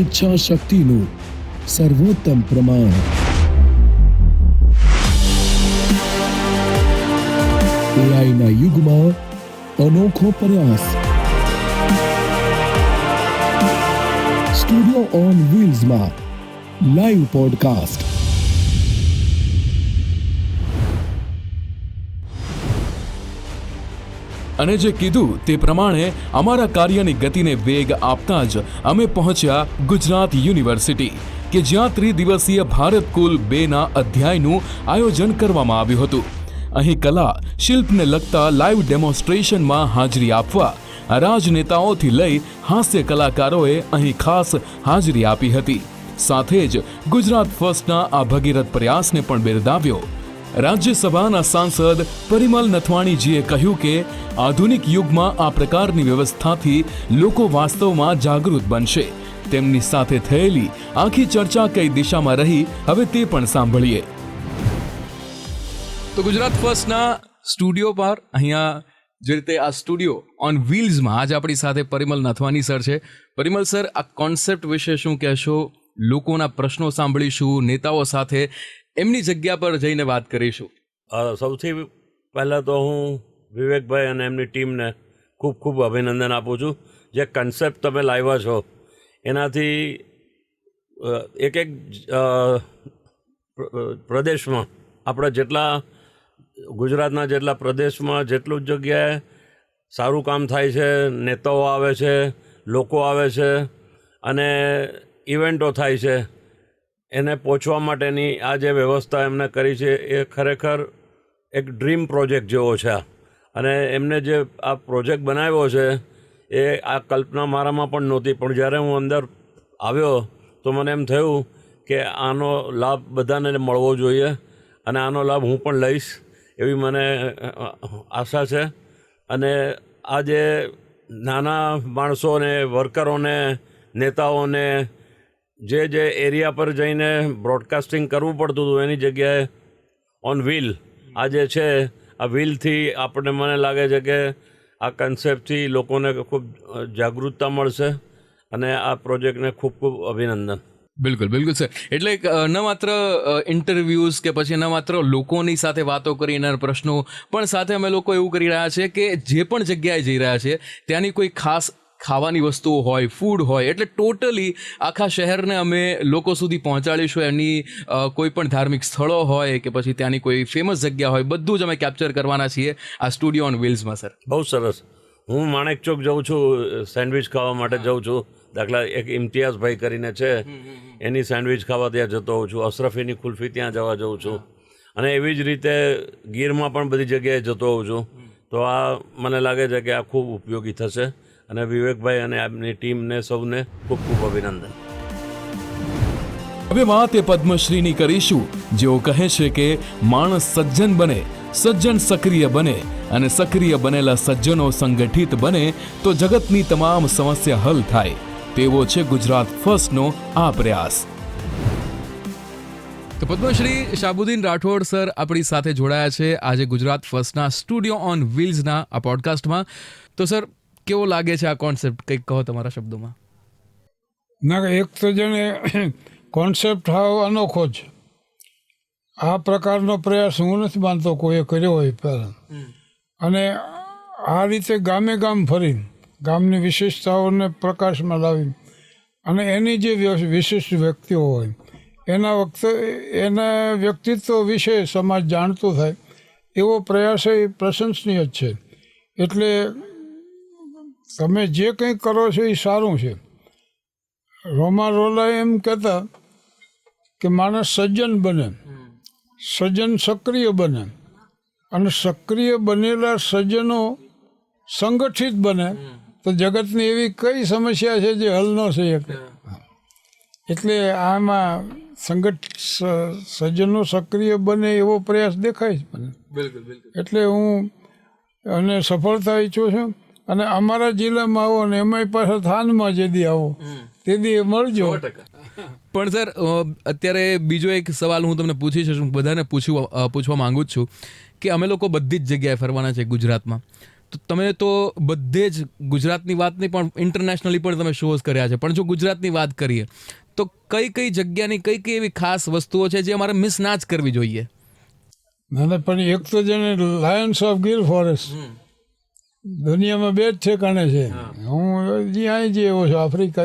પ્રબળ ઈચ્છા શક્તિનું સર્વોત્તમ પ્રમાણ એઆઈના યુગમાં અનોખો પ્રયાસ સ્ટુડિયો ઓન વ્હીલ્સમાં લાઈવ પોડકાસ્ટ અને જે કીધું તે પ્રમાણે અમારા કાર્યની ગતિને વેગ આપતા જ અમે પહોંચ્યા ગુજરાત યુનિવર્સિટી, કે જ્યાં ત્રિદિવસીય ભારત કુલ બેના અધ્યાયનું આયોજન કરવામાં આવ્યું હતું. અહીં કલા, શિલ્પને લગતા લાઈવ ડેમોન્સ્ટ્રેશનમાં હાજરી આપવા, રાજનેતાઓથી લઈ હાસ્ય કલાકારોએ અહીં ખાસ હાજરી આપી હતી. સાથે જ ગુજરાત ફર્સ્ટના આ ભગીરથ પ્રયાસને પણ બિરદાવ્યો. રાજ્યસભાના સાંસદ પરિમલ નથવાણીજીએ કહ્યું કે આધુનિક યુગમાં આ પ્રકારની વ્યવસ્થાથી લોકો વાસ્તવમાં જાગૃત બનશે. તેમની સાથે થયેલી આખી ચર્ચા કઈ દિશામાં રહી, હવે તે પણ સાંભળીએ. તો ગુજરાત ફર્સ્ટના સ્ટુડિયો પર અહીંયા જે રીતે આ સ્ટુડિયો ઓન વ્હીલ્સમાં આજે આપણી સાથે પરિમલ નથવાની સર છે. પરિમલ સર, આ કોન્સેપ્ટ વિશે શું કહેશો? લોકોના પ્રશ્નો સાંભળીશું, નેતાઓ સાથે એમની જગ્યા પર જઈને વાત કરીશું. સૌથી પહેલાં તો હું વિવેકભાઈ અને એમની ટીમને ખૂબ ખૂબ અભિનંદન આપું છું. જે કન્સેપ્ટ તમે લાવ્યા છો, એનાથી એક એક પ્રદેશમાં, આપણા જેટલા, ગુજરાતના જેટલા પ્રદેશમાં જેટલું જ જગ્યાએ સારું કામ થાય છે, નેતાઓ આવે છે, લોકો આવે છે, અને ઇવેન્ટો થાય છે એને પહોંચવા માટેની આ જે વ્યવસ્થા એમને કરી છે, એ ખરેખર એક ડ્રીમ પ્રોજેક્ટ જેવો છે અને એમને જે આ પ્રોજેક્ટ બનાવ્યો છે, એ આ કલ્પના મારામાં પણ નહોતી. પણ જ્યારે હું અંદર આવ્યો, તો મને એમ થયું કે આનો લાભ બધાને મળવો જોઈએ અને આનો લાભ હું પણ લઈશ એવી મને આશા છે. અને આ જે નાના માણસોને, વર્કરોને, નેતાઓને જે જે એરિયા પર જઈને બ્રોડકાસ્ટિંગ કરવું પડતું હતું, એની જગ્યાએ ઓન વ્હીલ આ જે છે, આ વ્હીલથી આપણને મને લાગે છે કે આ કન્સેપ્ટથી લોકોને ખૂબ જાગૃતતા મળશે અને આ પ્રોજેક્ટને ખૂબ ખૂબ અભિનંદન. બિલકુલ બિલકુલ, સર. એટલે ન માત્ર ઇન્ટરવ્યૂઝ કે પછી ન માત્ર લોકોની સાથે વાતો કરી એના પ્રશ્નો, પણ સાથે અમે લોકો એવું કરી રહ્યા છે કે જે પણ જગ્યાએ જઈ રહ્યા છે ત્યાંની કોઈ ખાસ ખાવાની વસ્તુઓ હોય ફૂડ હોય એટલે ટોટલી આખા શહેરને અમે લોકો સુધી પહોંચાડીશું. એની કોઈ પણ ધાર્મિક સ્થળો હોય કે પછી ત્યાંની કોઈ ફેમસ જગ્યા હોય બધું જ અમે કેપ્ચર કરવાના છીએ આ સ્ટુડિયો ઓન વ્હીલ્સમાં સર બહુ સરસ. હું માણેક ચોક જઉં છું સેન્ડવિચ ખાવા માટે જઉં છું. દાખલા એક ઇમ્તિયાઝભાઈ કરીને છે એની સેન્ડવિચ ખાવા ત્યાં જતો હોઉં છું. અશરફીની કુલ્ફી ત્યાં જવા જઉં છું. અને એવી જ રીતે ગીરમાં પણ બધી જગ્યાએ જતો હોઉં છું. તો આ મને લાગે છે કે આ ખૂબ ઉપયોગી થશે. અને વિવેકભાઈ અને આપની ટીમને સૌને ખૂબ ખૂબ અભિનંદન. હવે વાત એ પદ્મશ્રીની કરીશું. જેઓ કહે છે કે માણસ સજ્જન બને, સજ્જન સક્રિય બને અને સક્રિય બનેલા સજ્જનો સંગઠિત બને તો જગતની તમામ સમસ્યા હલ થાય. તેવો છે ગુજરાત ફર્સ્ટનો આ પ્રયાસ. તો પદ્મશ્રી શાબુદ્દીન રાઠોડ સર આપણી સાથે જોડાયા છે. આજે ગુજરાત ફર્સ્ટના સ્ટુડિયો ઓન વ્હીલ્સના આ પોડકાસ્ટમાં. તો સર કેવો લાગે છે આ કોન્સેપ્ટ કંઈક કહો તમારા શબ્દોમાં. ના, એક તો જેને કોન્સેપ્ટ હાવ અનોખો છે. આ પ્રકારનો પ્રયાસ હું નથી માનતો કોઈએ કર્યો હોય પહેલાં. અને આ રીતે ગામે ગામ ફરીને, ગામની વિશેષતાઓને પ્રકાશમાં લાવી અને એની જે વિશિષ્ટ વ્યક્તિઓ હોય, એના વખતે એના વ્યક્તિત્વ વિશે સમાજ જાણતો થાય, એવો પ્રયાસ એ પ્રશંસનીય જ છે. એટલે તમે જે કંઈ કરો છો એ સારું છે. રોમા રોલા એમ કહેતા કે માણસ સજ્જન બને. સજ્જન સક્રિય બને. અને સક્રિય બનેલા સજ્જનો સંગઠિત બને. તો જગતની એવી કઈ સમસ્યા છે જે હલ ન થઈ શકે? એટલે આમાં સંગઠ સજ્જનો સક્રિય બને એવો પ્રયાસ દેખાય છે મને. બિલકુલ. એટલે હું અને સફળતા ઈચ્છું છું. અને અમારા જિલ્લામાં આવો ને એમાંય પાછા થાનમાં જેદી આવો. તેદી મળજો. પણ સર અત્યારે બીજો એક સવાલ હું તમને પૂછી છું બધાને પૂછવા પૂછવા માંગુ જ છું કે અમે લોકો બધી જ જગ્યાએ ફરવાના છે ગુજરાતમાં. તો તમે તો બધે જ ગુજરાતની વાત નહીં પણ ઇન્ટરનેશનલી પણ તમે શોઝ કર્યા છે. પણ જો ગુજરાતની વાત કરીએ તો કઈ કઈ જગ્યાની કઈ કઈ એવી ખાસ વસ્તુઓ છે જે અમારે મિસ ના જ કરવી જોઈએ? ના, પણ એક તો જેને લાયન્સ ઓફ ગીર ફોરેસ્ટ દુનિયામાં બે જ ઠેકાણે છે. હું. જ્યાં અહીં જ એવો છું આફ્રિકા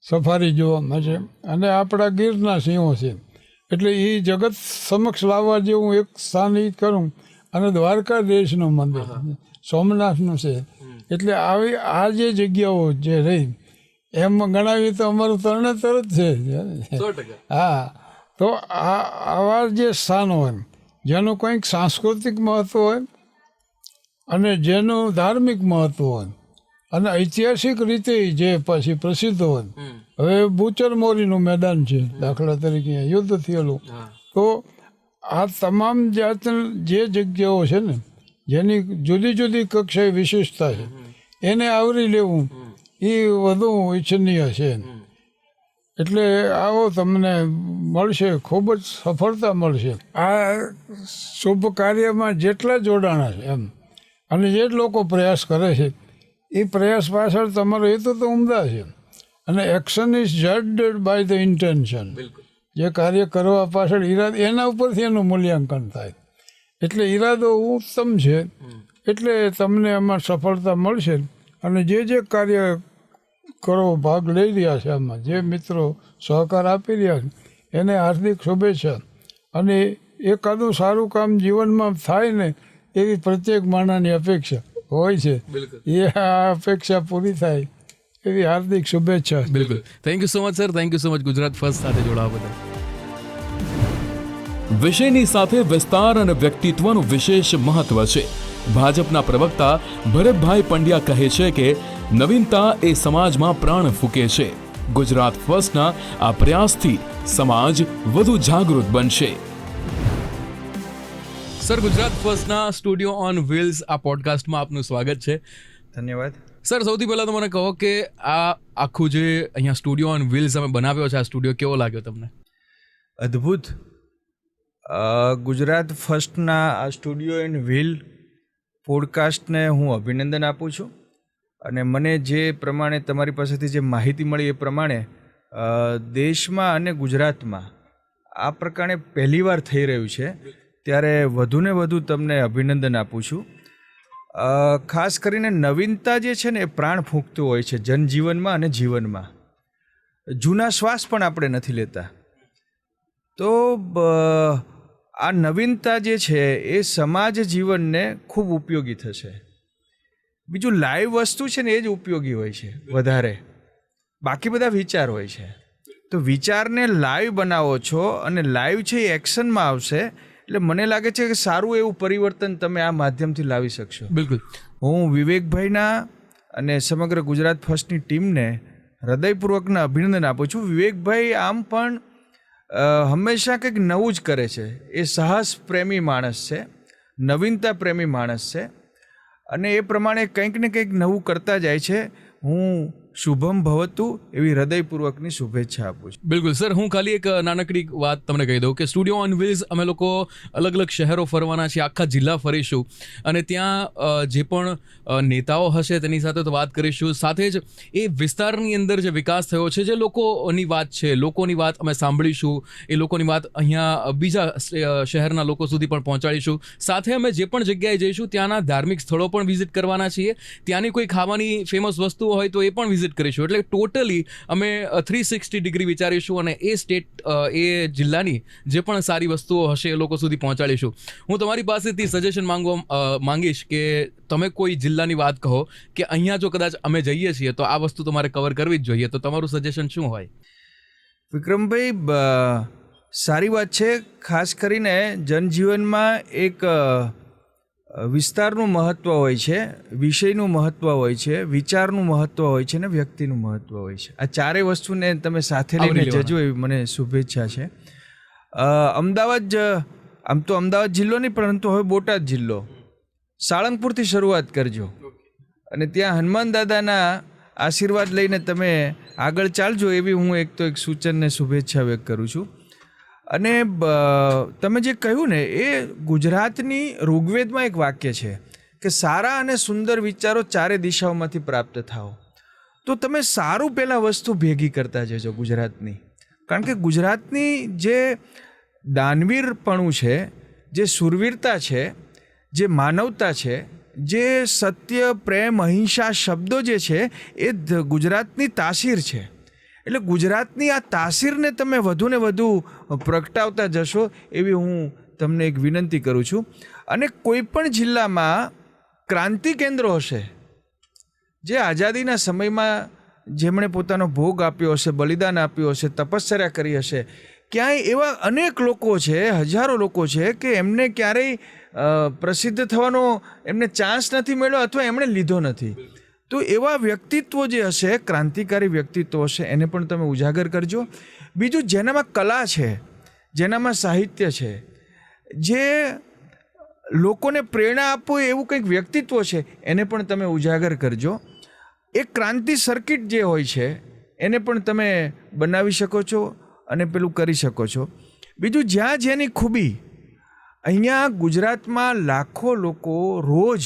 સફારી જોવા છે. અને આપણા ગીરના સિંહો છે. એટલે એ જગત સમક્ષ લાવવા જેવું એક સ્થાન ઈ કરું. અને દ્વારકાધીશનું મંદિર. સોમનાથનું છે. એટલે આવી આ જે જગ્યાઓ જે રહી એમ ગણાવી તો અમારું તરણેતર જ છે. હા. તો આ આવા જે સ્થાનો હોય જેનું કંઈક સાંસ્કૃતિક મહત્વ હોય અને જેનું ધાર્મિક મહત્વ હોય અને ઐતિહાસિક રીતે જે પછી પ્રસિદ્ધ હોય. હવે બુચર મોરીનું મેદાન છે દાખલા તરીકે યુદ્ધ થયેલું. તો આ તમામ જાત જે જગ્યાઓ છે ને જેની જુદી જુદી કક્ષાએ વિશેષતા છે એને આવરી લેવું એ વધુ ઈચ્છનીય છે. એટલે આવો તમને મળશે ખૂબ જ સફળતા મળશે. આ શુભ કાર્યમાં જેટલા જોડાણા છે એમ. અને જે લોકો પ્રયાસ કરે છે. એ પ્રયાસ પાછળ તમારો હેતુ તો ઉમદા છે. અને action is judged by the intention જે કાર્ય કરવા પાછળ ઈરાદ એના ઉપરથી એનું મૂલ્યાંકન થાય. એટલે ઈરાદો ઉત્તમ છે. એટલે તમને એમાં સફળતા મળશે. અને જે જે કાર્ય કરો ભાગ લઈ રહ્યા છે આમાં જે મિત્રો સહકાર આપી રહ્યા છે એને હાર્દિક શુભેચ્છા. અને એકાદું સારું કામ જીવનમાં થાય ને એવી પ્રત્યેક માણસની અપેક્ષા હોય છે. એ આ અપેક્ષા પૂરી થાય એવી હાર્દિક શુભેચ્છા બિલકુલ. Thank you so much sir thank you so much Gujarat first સાથે જોડાવા બદલ. વિષયની સાથે વિસ્તાર અને વ્યક્તિત્વનું વિશેષ મહત્વ છે. ભાજપના પ્રવક્તા ભરતભાઈ પંડ્યા કહે છે કે નવીનતા એ સમાજમાં પ્રાણ ફૂકે છે. ગુજરાત ફર્સ્ટના આ પ્રયાસથી સમાજ વધુ જાગૃત બનશે. સર ગુજરાત ફર્સ્ટના સ્ટુડિયો ઓન વ્હીલ્સ આ પોડકાસ્ટમાં આપનું સ્વાગત છે. ધન્યવાદ. સર સૌથી પહેલાં તો મને કહો કે આ આખું જે અહીંયા સ્ટુડિયો ઓન વ્હીલ્સ અમે બનાવ્યો છે આ સ્ટુડિયો કેવો લાગ્યો તમને? અદ્ભુત. ગુજરાત ફર્સ્ટના આ સ્ટુડિયો એન્ડ વ્હીલ પોડકાસ્ટને હું અભિનંદન આપું છું. અને મને જે પ્રમાણે તમારી પાસેથી જે માહિતી મળી એ પ્રમાણે દેશમાં અને ગુજરાતમાં આ પ્રકારે પહેલીવાર થઈ રહ્યું છે. ત્યારે વધુને વધુ તમને અભિનંદન આપું છું. ખાસ કરીને નવીનતા જે છે ને એ પ્રાણ ફૂંકતું હોય છે જનજીવનમાં અને જીવનમાં. જૂના શ્વાસ પણ આપણે નથી લેતા. તો આ નવીનતા જે છે એ સમાજ જીવનને ખૂબ ઉપયોગી થશે. બીજું લાઈવ વસ્તુ છે ને એ જ ઉપયોગી હોય છે વધારે. બાકી બધા વિચાર હોય છે. તો વિચારને લાઈવ બનાવો છો અને લાઈવ છે એ એક્શનમાં આવશે એટલે મને લાગે છે કે સારું એવું પરિવર્તન તમે આ માધ્યમથી લાવી શકશો. બિલકુલ. હું વિવેકભાઈના અને સમગ્ર ગુજરાત ફર્સ્ટની ટીમને હૃદયપૂર્વકના અભિનંદન આપું છું. વિવેકભાઈ આમ પણ હંમેશા કંઈક નવું જ કરે છે. એ સાહસ પ્રેમી માણસ છે નવીનતા પ્રેમી માણસ છે અને એ પ્રમાણે કંઈક ને કંઈક નવું કરતા જાય છે. હું શુભમ ભવતુ એવી હૃદયપૂર્વકની શુભેચ્છા આપું છું. બિલકુલ, સર, હું ખાલી એક નાનકડી વાત તમને કહી દઉં કે સ્ટુડિયો ઓન વ્હીલ્સ અમે લોકો અલગ અલગ શહેરો ફરવાના છીએ, આખા જિલ્લા ફરીશું. અને ત્યાં જે પણ નેતાઓ હશે તેની સાથે તો વાત કરીશું. સાથે જ એ વિસ્તારની અંદર જે વિકાસ થયો છે, જે લોકોની વાત છે, લોકોની વાત અમે સાંભળીશું. એ લોકોની વાત અહીંયા બીજા શહેરના લોકો સુધી પણ પહોંચાડીશું. સાથે અમે જે પણ જગ્યાએ જઈશું, ત્યાંના ધાર્મિક સ્થળો પણ વિઝિટ કરવાના છીએ. ત્યાંની કોઈ ખાવાની ફેમસ વસ્તુઓ હોય તો એ પણ વિઝિટ કરીશું. એટલે ટોટલી અમે થ્રી સિક્સટી ડિગ્રી વિચારીશું અને એ સ્ટેટ એ જિલ્લાની જે પણ સારી વસ્તુઓ હશે એ લોકો સુધી પહોંચાડીશું. હું તમારી પાસેથી સજેશન માંગવા માંગીશ કે તમે કોઈ જિલ્લાની વાત કહો કે અહીંયા જો કદાચ અમે જઈએ છીએ તો આ વસ્તુ તમારે કવર કરવી જ જોઈએ. તો તમારું સજેશન શું હોય? વિક્રમભાઈ સારી વાત છે. ખાસ કરીને જનજીવનમાં એક વિસ્તારનું મહત્ત્વ હોય છે વિષયનું મહત્ત્વ હોય છે વિચારનું મહત્ત્વ હોય છે ને વ્યક્તિનું મહત્ત્વ હોય છે. આ ચારેય વસ્તુને તમે સાથે લઈને જજો એવી મને શુભેચ્છા છે. અમદાવાદ જ- આમ તો અમદાવાદ જિલ્લો નહીં પરંતુ હવે બોટાદ જિલ્લો. સાળંગપુરથી શરૂઆત કરજો. અને ત્યાં હનુમાન દાદાના આશીર્વાદ લઈને તમે આગળ ચાલજો એવી હું એક તો એક સૂચનને શુભેચ્છા વ્યક્ત કરું છું. અને તમે જે કહ્યું ને, એ ગુજરાતની ઋગ્વેદમાં એક વાક્ય છે કે સારા અને સુંદર વિચારો ચારે દિશાઓમાંથી પ્રાપ્ત થાઓ. તો તમે સારું પહેલાં વસ્તુ ભેગી કરતા જજો ગુજરાતની. કારણ કે ગુજરાતની જે દાનવીરપણું છે, જે સુરવીરતા છે, જે માનવતા છે, જે સત્ય, પ્રેમ, અહિંસા શબ્દો જે છે, એ ગુજરાતની તાસીર છે. એટલે ગુજરાતની આ તાસીરને તમે વધુને વધુ પ્રગટાવતા જશો એવી હું તમને એક વિનંતી કરું છું. અને કોઈ પણ જિલ્લામાં ક્રાંતિ કેન્દ્રો હશે, જે આઝાદીના સમયમાં જેમણે પોતાનો ભોગ આપ્યો હશે, બલિદાન આપ્યું હશે, તપસ્યા કરી હશે, ક્યાંય એવા અનેક લોકો છે, હજારો લોકો છે કે એમને ક્યારેય પ્રસિદ્ધ થવાનો એમને ચાન્સ નથી મળ્યો અથવા એમણે લીધો નથી. તો એવા વ્યક્તિત્વ જે હશે, ક્રાંતિકારી વ્યક્તિત્વ હશે, એને પણ તમે ઉજાગર કરજો. બીજું જેનામાં કલા છે, જેનામાં સાહિત્ય છે, જે લોકોને પ્રેરણા આપો એવું કંઈક વ્યક્તિત્વ છે, એને પણ તમે ઉજાગર કરજો. એ ક્રાંતિ સર્કિટ જે હોય છે, એને પણ તમે બનાવી શકો છો અને પેલું કરી શકો છો. બીજું જ્યાં જેની ખૂબી, અહીંયા ગુજરાતમાં લાખો લોકો રોજ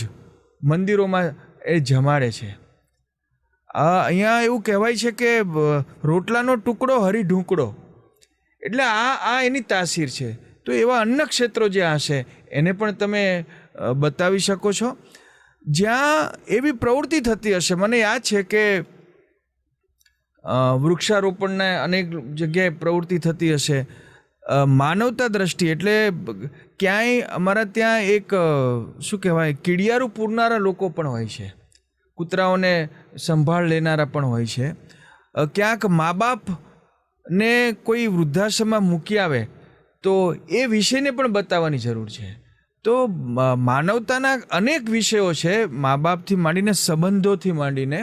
મંદિરોમાં એ જમાડે છે. અહીંયા એવું કહેવાય છે કે રોટલાનો ટુકડો હરી ઢૂંકડો. એટલે આ આ એની તાસીર છે. તો એવા અન્ય ક્ષેત્રો જ્યાં હશે, એને પણ તમે બતાવી શકો છો. જ્યાં એવી પ્રવૃત્તિ થતી હશે, મને યાદ છે કે વૃક્ષારોપણને અનેક જગ્યાએ પ્રવૃત્તિ થતી હશે. માનવતા દ્રષ્ટિ એટલે ક્યાંય અમારા ત્યાં એક શું કહેવાય, કીડિયારું પૂરનારા લોકો પણ હોય છે. કૂતરાઓને સંભાળ લેનારા પણ હોય છે. ક્યાંક મા બાપને કોઈ વૃદ્ધાશ્રમમાં મૂકી આવે તો એ વિષયને પણ બતાવવાની જરૂર છે. તો માનવતાના અનેક વિષયો છે મા બાપથી માંડીને સંબંધોથી માંડીને.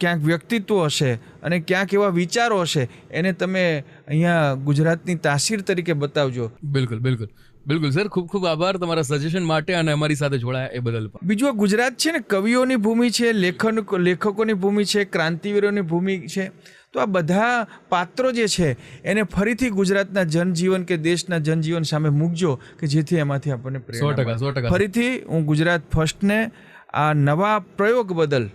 ક્યાંક વ્યક્તિત્વ હશે અને ક્યાંક એવા વિચારો હશે એને તમે અહીંયા ગુજરાતની તાસીર તરીકે બતાવજો. બિલકુલ બિલકુલ. બિલકુલ સર ખૂબ ખૂબ આભાર તમારા સજેશન માટે અને અમારી સાથે જોડાયા એ બદલ બીજું ગુજરાત છે ને કવિઓની ભૂમિ છે લેખન લેખકોની ભૂમિ છે ક્રાંતિવીરોની ભૂમિ છે તો આ બધા પાત્રો જે છે એને ફરીથી ગુજરાતના જનજીવન કે દેશના જનજીવન સામે મૂકજો કે જેથી એમાંથી આપણને સો ટકા સો ટકા. ફરીથી હું ગુજરાત ફર્સ્ટને આ નવા પ્રયોગ બદલ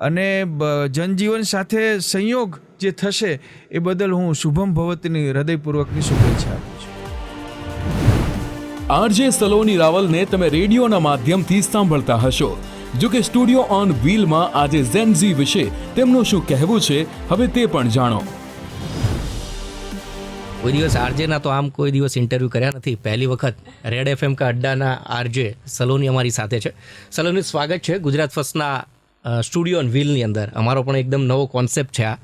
અને જનજીવન સાથે સંયોગ જે થશે એ બદલ હું શુભમ ભવતની હૃદયપૂર્વકની શુભેચ્છા આપું છું. આરજે સલોની રાવલને તમે રેડિયોના માધ્યમથી સાંભળતા હશો. જો કે સ્ટુડિયો ઓન વ્હીલમાં આજે ઝેનઝી વિશે તેમનું શું કહેવું છે હવે તે પણ જાણો. કોઈ દિવસ આરજેના તો આમ કોઈ દિવસ ઇન્ટરવ્યૂ કર્યા નથી. પહેલી વખત રેડ એફએમ કા અડ્ડાના આરજે સલોની અમારી સાથે છે. સલોની સ્વાગત છે ગુજરાત ફર્સ્ટના સ્ટુડિયો ઓન વ્હીલની અંદર. અમારો પણ એકદમ નવો કોન્સેપ્ટ છે આ.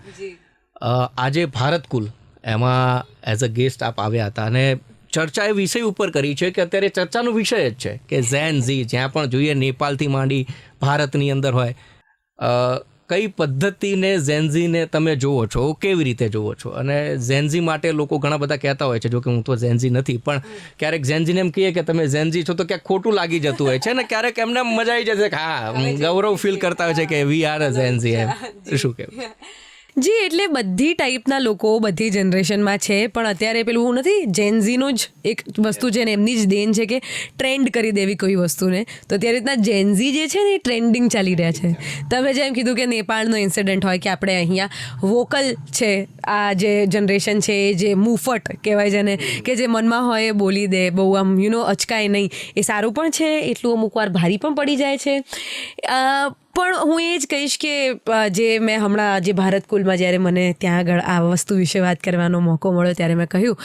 આજે ભારત કુલ એમાં એઝ અ ગેસ્ટ આપ આવ્યા હતા અને ચર્ચા એ વિષય ઉપર કરી છે કે અત્યારે ચર્ચાનો વિષય જ છે કે ઝેન ઝી જ્યાં પણ જોઈએ નેપાળથી માંડી ભારતની અંદર હોય કઈ પદ્ધતિને ઝેન્ઝીને તમે જુઓ છો કેવી રીતે જુઓ છો? અને ઝેન્ઝી માટે લોકો ઘણા બધા કહેતા હોય છે જો કે હું તો ઝેન્ઝી નથી પણ ક્યારેક ઝેન્ઝીને એમ કહીએ કે તમે ઝેન્ઝી છો તો ક્યાંક ખોટું લાગી જતું હોય છે ને ક્યારેક એમને મજા આવી જશે કે હા ગૌરવ ફીલ કરતા હોય છે કે વી આર અ ઝેન્ઝી એમ. શું કહેવું? જી, એટલે બધી ટાઈપના લોકો બધી જનરેશનમાં છે, પણ અત્યારે પેલું નથી જેન્ઝીનું જ એક વસ્તુ છે ને, એમની જ દેન છે કે ટ્રેન્ડ કરી દેવી કોઈ વસ્તુને. તો અત્યારે રીતના જેન્ઝી જે છે ને, એ ટ્રેન્ડિંગ ચાલી રહ્યા છે. તમે જેમ કીધું કે નેપાળનો ઇન્સિડન્ટ હોય કે આપણે અહીંયા વોકલ છે, આ જે જનરેશન છે, એ જે મુફટ કહેવાય છે ને કે જે મનમાં હોય એ બોલી દે, બહુ આમ યુ નો અચકાય નહીં. એ સારું પણ છે, એટલું અમુક વાર ભારી પણ પડી જાય છે. પણ હું એ જ કહીશ કે જે મેં હમણાં, જે ભારત કુલમાં જ્યારે મને ત્યાં આગળ આ વસ્તુ વિશે વાત કરવાનો મોકો મળ્યો ત્યારે મેં કહ્યું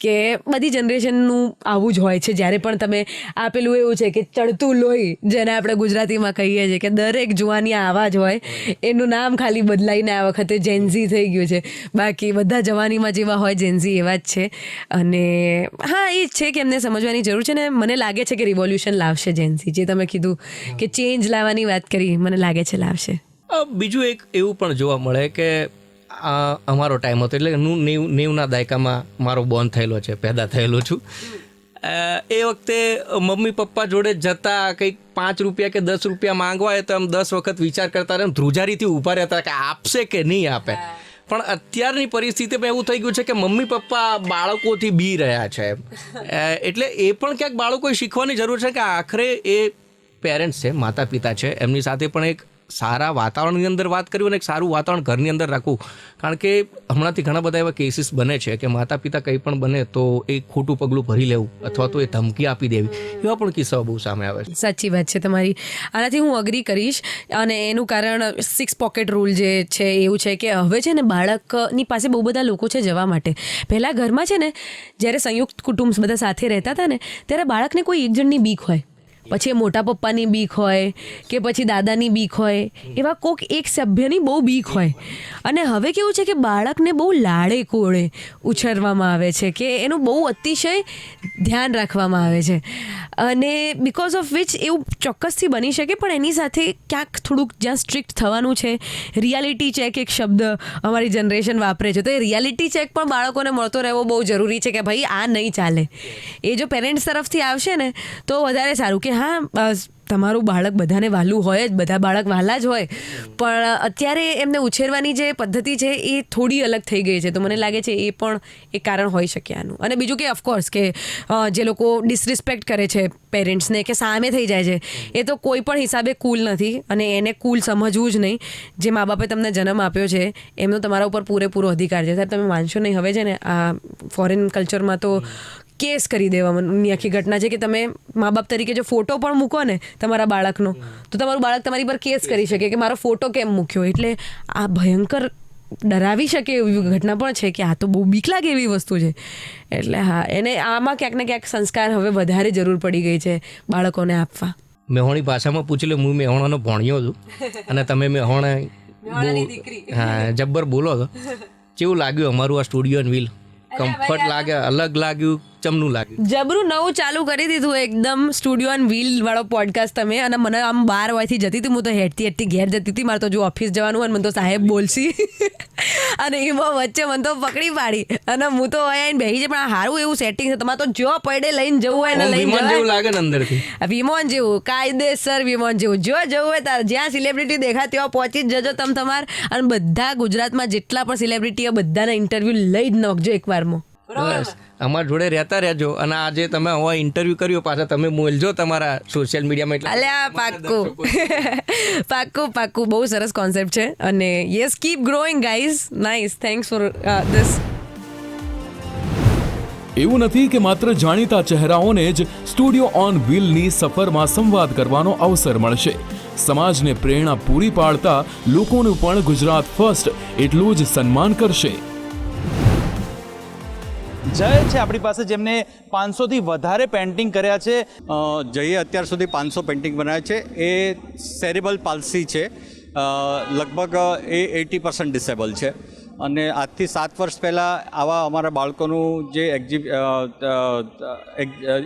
કે બધી જનરેશનનું આવું જ હોય છે. જ્યારે પણ તમે આ પેલું એવું છે કે ચડતું લોહી, જેને આપણે ગુજરાતીમાં કહીએ છીએ કે દરેક જુવાની આવા જ હોય, એનું નામ ખાલી બદલાઈને આ વખતે જેન્ઝી થઈ ગયું છે. બાકી બધા જવાનીમાં જેવા હોય જેન્ઝી એવા જ છે. અને હા, એ જ છે કે એમને સમજવાની જરૂર છે ને મને લાગે છે કે રિવોલ્યુશન લાવશે જેન્ઝી જે તમે કીધું કે ચેન્જ લાવવાની વાત કરી, મને લાગે છે લાવશે. બીજું એક એવું પણ જોવા મળે કે આ અમારો ટાઈમ હતો એટલે હું નેવ નેવના દાયકામાં મારો બોર્ન થયેલો છે પેદા થયેલો છું. એ વખતે મમ્મી પપ્પા જોડે જતા કંઈક પાંચ રૂપિયા કે દસ રૂપિયા માંગવા તો આમ દસ વખત વિચાર કરતા રહે ધ્રુજારીથી ઊભા રહેતા કે આપશે કે નહીં આપે. પણ અત્યારની પરિસ્થિતિમાં એવું થઈ ગયું છે કે મમ્મી પપ્પા બાળકોથી બી રહ્યા છે. એટલે એ પણ ક્યાંક બાળકોએ શીખવાની જરૂર છે કે આખરે એ પેરેન્ટ્સ છે માતા પિતા છે એમની સાથે પણ એક સારા વાતાવરણની અંદર વાત કરવી અને એક સારું વાતાવરણ ઘરની અંદર રાખવું. કારણ કે હમણાંથી ઘણા બધા એવા કેસીસ બને છે કે માતા પિતા કંઈ પણ બને તો એ ખોટું પગલું ભરી લેવું અથવા તો એ ધમકી આપી દેવી. એવા પણ કિસ્સાઓ બહુ સામે આવે છે. સાચી વાત છે તમારી. આનાથી હું અગ્રી કરીશ અને એનું કારણ સિક્સ પોકેટ રૂલ જે છે એવું છે કે હવે છે ને બાળકની પાસે બહુ બધા લોકો છે જવા માટે. પહેલાં ઘરમાં છે ને જ્યારે સંયુક્ત કુટુંબ બધા સાથે રહેતા હતા ને, ત્યારે બાળકને કોઈ એક જણની બીક હોય. પછી મોટા પપ્પાની બીક હોય કે પછી દાદાની બીક હોય, એવા કોક એક સભ્યની બહુ બીક હોય. અને હવે કેવું છે કે બાળકને બહુ લાડે કોળે ઉછેરવામાં આવે છે કે એનું બહુ અતિશય ધ્યાન રાખવામાં આવે છે. અને બિકોઝ ઓફ વિચ એવું ચોક્કસથી બની શકે, પણ એની સાથે ક્યાંક થોડુંક જ્યાં સ્ટ્રિક્ટ થવાનું છે રિયાલિટી ચેક એક શબ્દ અમારી જનરેશન વાપરે છે. તો એ રિયાલિટી ચેક પણ બાળકોને મળતો રહેવો બહુ જરૂરી છે કે ભાઈ આ નહીં ચાલે. એ જો પેરેન્ટ્સ તરફથી આવશે ને, તો વધારે સારું. કે હા તમારું બાળક બધાને વહાલું હોય જ બધા બાળક વહાલા જ હોય, પણ અત્યારે એમને ઉછેરવાની જે પદ્ધતિ છે એ થોડી અલગ થઈ ગઈ છે, તો મને લાગે છે એ પણ એક કારણ હોઈ શકે આનું. અને બીજું કે ઓફકોર્સ કે જે લોકો ડિસરિસ્પેક્ટ કરે છે પેરેન્ટ્સને કે સામે થઈ જાય છે, એ તો કોઈ પણ હિસાબે કુલ નથી અને એને કુલ સમજવું જ નહીં. જે મા બાપે તમને જન્મ આપ્યો છે, એમનો તમારા ઉપર પૂરેપૂરો અધિકાર છે. સાહેબ, તમે માનશો નહીં? હવે છે ને આ ફોરેન કલ્ચરમાં તો કેસ કરી દેવાની આખી ઘટના છે કે તમે મા બાપ તરીકે જો ફોટો પણ મૂકો ને તમારા બાળકનો તો તમારું બાળક તમારી પર કેસ કરી શકે કે મારો ફોટો કેમ મૂક્યો? એટલે આ ભયંકર ડરાવી શકે એવી ઘટના પણ છે કે આ તો બહુ બીક લાગે એવી વસ્તુ છે. એટલે હા એને આમાં ક્યાંક ને ક્યાંક સંસ્કાર હવે વધારે જરૂર પડી ગઈ છે બાળકોને આપવા. મેહોણી ભાષામાં પૂછી લે હું મેહોણાનો ભણ્યો છું અને તમે મેહોણા હા જબ્બર બોલો છો. કેવું લાગ્યું અમારું આ સ્ટુડિયો વ્હીલ કમ્ફર્ટ લાગે અલગ લાગ્યું? ચમનું લાગ્યું. જબરું નવું ચાલુ કરી દીધું એકદમ સ્ટુડિયો અને વ્હીલ વાળો પોડકાસ્ટ તમે. અને મને આમ બાર વાયથી જતી હતી હું તો હેઠથી હેઠથી ઘેર જતી હતી. મારે તો જો ઓફિસ જવાનું હોય મને તો સાહેબ બોલશી. અને એમાં વચ્ચે મને તો પકડી પાડી. અને હું તો આવીને બેસી છે પણ સારું એવું સેટિંગ છે. તમારે તો જો પડે લઈને જવું હોય ને લઈને વિમાન જેવું જવાય. લાગે ને અંદરથી. વિમોન વિમાન જેવું કાયદેસર વિમોન જેવું. જો જવું હોય તાર જ્યાં સિલેબ્રિટી દેખાય ત્યાં પહોંચી જ જજો તમ તમાર. અને બધા ગુજરાતમાં જેટલા પણ સિલેબ્રિટીઓ બધાના ઇન્ટરવ્યૂ લઈ જ નાખજો એકવારમાં. બસ. અમારા જોડે રહેતા રહેજો. અને આજે તમે હવે ઇન્ટરવ્યુ કર્યો પાછા તમે મોલજો તમારા સોશિયલ મીડિયામાં એટલે. અલ્યા પાક્કું. પાક્કું પાક્કું. બહુ સરસ કોન્સેપ્ટ છે. અને yes keep growing guys nice thanks for this એવું નથી કે માત્ર જાણીતા ચહેરાઓને જ સ્ટુડિયો ઓન વ્હીલની સફરમાં સંવાદ કરવાનો અવસર મળશે. સમાજને પ્રેરણા પૂરી પાડતા લોકોનું પણ ગુજરાત ફર્સ્ટ એટલું જ સન્માન કરશે. જય છે આપણી પાસે જેમને પાંચસોથી વધારે પેન્ટિંગ કર્યા છે. જઈએ અત્યાર સુધી પાંચસો પેઇન્ટિંગ બનાવ્યા છે. એ સેરેબલ પાલ્સી છે. લગભગ એ એટી પર્સન્ટ ડિસેબલ છે. અને આજથી સાત વર્ષ પહેલાં આવા અમારા બાળકોનું જે એક્ઝિબ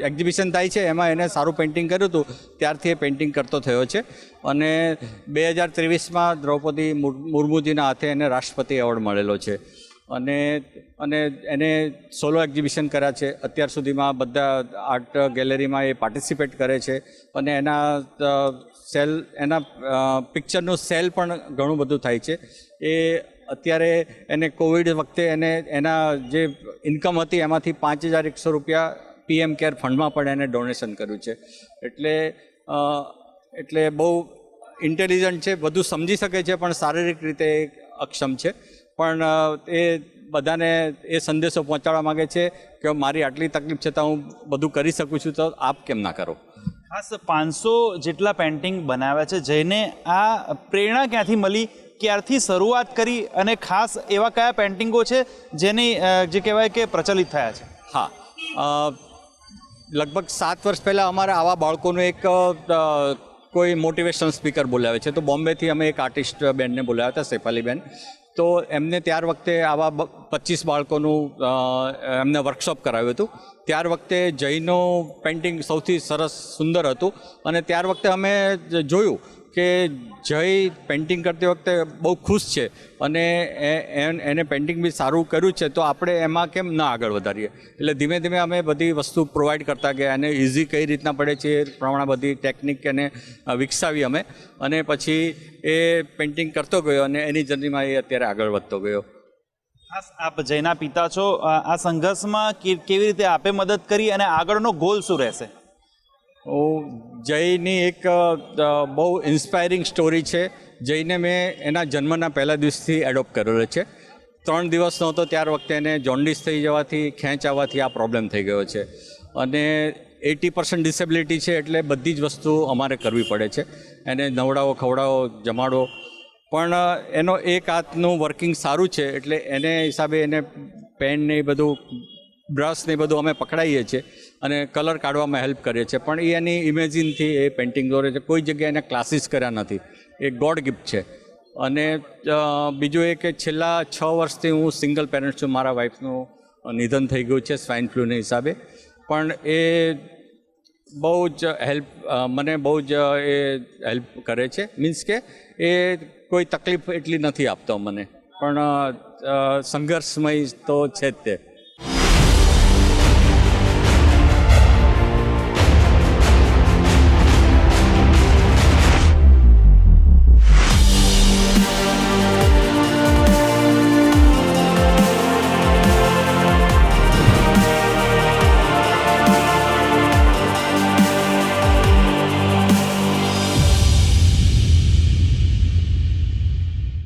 એક્ઝિબિશન થાય છે, એમાં એને સારું પેઇન્ટિંગ કર્યું હતું, ત્યારથી એ પેઇન્ટિંગ કરતો થયો છે. અને બે હજાર ત્રેવીસમાં દ્રૌપદી મુર- મુર્મુજીના હાથે એને રાષ્ટ્રપતિ એવોર્ડ મળેલો છે. અને અને એને સોલો એક્ઝિબિશન કર્યા છે. અત્યાર સુધીમાં બધા આર્ટ ગેલેરીમાં એ પાર્ટિસિપેટ કરે છે. અને એના સેલ એના પિક્ચરનું સેલ પણ ઘણું બધું થાય છે. એ અત્યારે એને કોવિડ વખતે એને, એના જે ઇન્કમ હતી એમાંથી પાંચ હજાર એકસો રૂપિયા પીએમ કેર ફંડમાં પણ એને ડોનેશન કર્યું છે. એટલે એટલે બહુ ઇન્ટેલિજન્ટ છે, બધું સમજી શકે છે, પણ શારીરિક રીતે અક્ષમ છે. પણ એ બધાને એ સંદેશો પહોંચાડવા માગે છે કે મારી આટલી તકલીફ છતાં હું બધું કરી શકું છું તો આપ કેમ ના કરો? ખાસ પાંચસો જેટલા પેન્ટિંગ બનાવ્યા છે જેને આ પ્રેરણા ક્યાંથી મળી ક્યારથી શરૂઆત કરી અને ખાસ એવા કયા પેન્ટિંગો છે જેની જે કહેવાય કે પ્રચલિત થયા છે? હા લગભગ સાત વર્ષ પહેલાં અમારે આવા બાળકોનું એક કોઈ મોટિવેશનલ સ્પીકર બોલાવે છે. તો બોમ્બેથી અમે એક આર્ટિસ્ટ બેનને બોલાવ્યા હતા શેફાલીબેન તો એમને ત્યાર વખતે આવા પચીસ બાળકોનું એમને વર્કશોપ કરાવ્યું હતું. ત્યાર વખતે જૈનો પેઇન્ટિંગ સૌથી સરસ, સુંદર હતું. અને ત્યાર વખતે અમે જોયું કે જય પેઇન્ટિંગ કરતી વખતે બહુ ખુશ છે અને એને પેઇન્ટિંગ બી સારું કર્યું છે, તો આપણે એમાં કેમ ના આગળ વધારીએ? એટલે ધીમે ધીમે અમે બધી વસ્તુ પ્રોવાઈડ કરતા ગયા અને ઇઝી કઈ રીતના પડે છે એ પ્રમાણે બધી ટેકનિક એને વિકસાવી અમે. અને પછી એ પેઇન્ટિંગ કરતો ગયો અને એની જર્નીમાં એ અત્યારે આગળ વધતો ગયો. ખાસ આપ જયના પિતા છો આ સંઘર્ષમાં કેવી રીતે આપે મદદ કરી અને આગળનો ગોલ શું રહેશે? હું જયની એક બહુ ઇન્સ્પાયરિંગ સ્ટોરી છે. જયને મેં એના જન્મના પહેલા દિવસથી એડોપ્ટ કરેલો છે. ત્રણ દિવસ નહોતો ત્યાર વખતે એને જોન્ડિસ થઈ જવાથી, ખેંચ આવવાથી આ પ્રોબ્લેમ થઈ ગયો છે. અને એટી પર્સન્ટ ડિસેબિલિટી છે એટલે બધી જ વસ્તુ અમારે કરવી પડે છે. એને નવડાવો, ખવડાવો, જમાડો. પણ એનો એક હાથનું વર્કિંગ સારું છે એટલે એને હિસાબે એને પેન ને એ બધું બ્રશ ને બધું અમે પકડાઈએ છીએ. અને કલર કાઢવામાં હેલ્પ કરે છે. પણ એ એની ઇમેજિનથી એ પેઇન્ટિંગ દોરે છે. કોઈ જગ્યાએ એને ક્લાસીસ કર્યા નથી. એ ગોડ ગિફ્ટ છે. અને બીજું એ કે છેલ્લા છ વર્ષથી હું સિંગલ પેરેન્ટ છું. મારા વાઈફનું નિધન થઈ ગયું છે સ્વાઇન ફ્લૂના હિસાબે. પણ એ બહુ જ હેલ્પ મને બહુ જ એ હેલ્પ કરે છે. મીન્સ કે એ કોઈ તકલીફ એટલી નથી આપતો મને. પણ સંઘર્ષમય તો છે જ તે.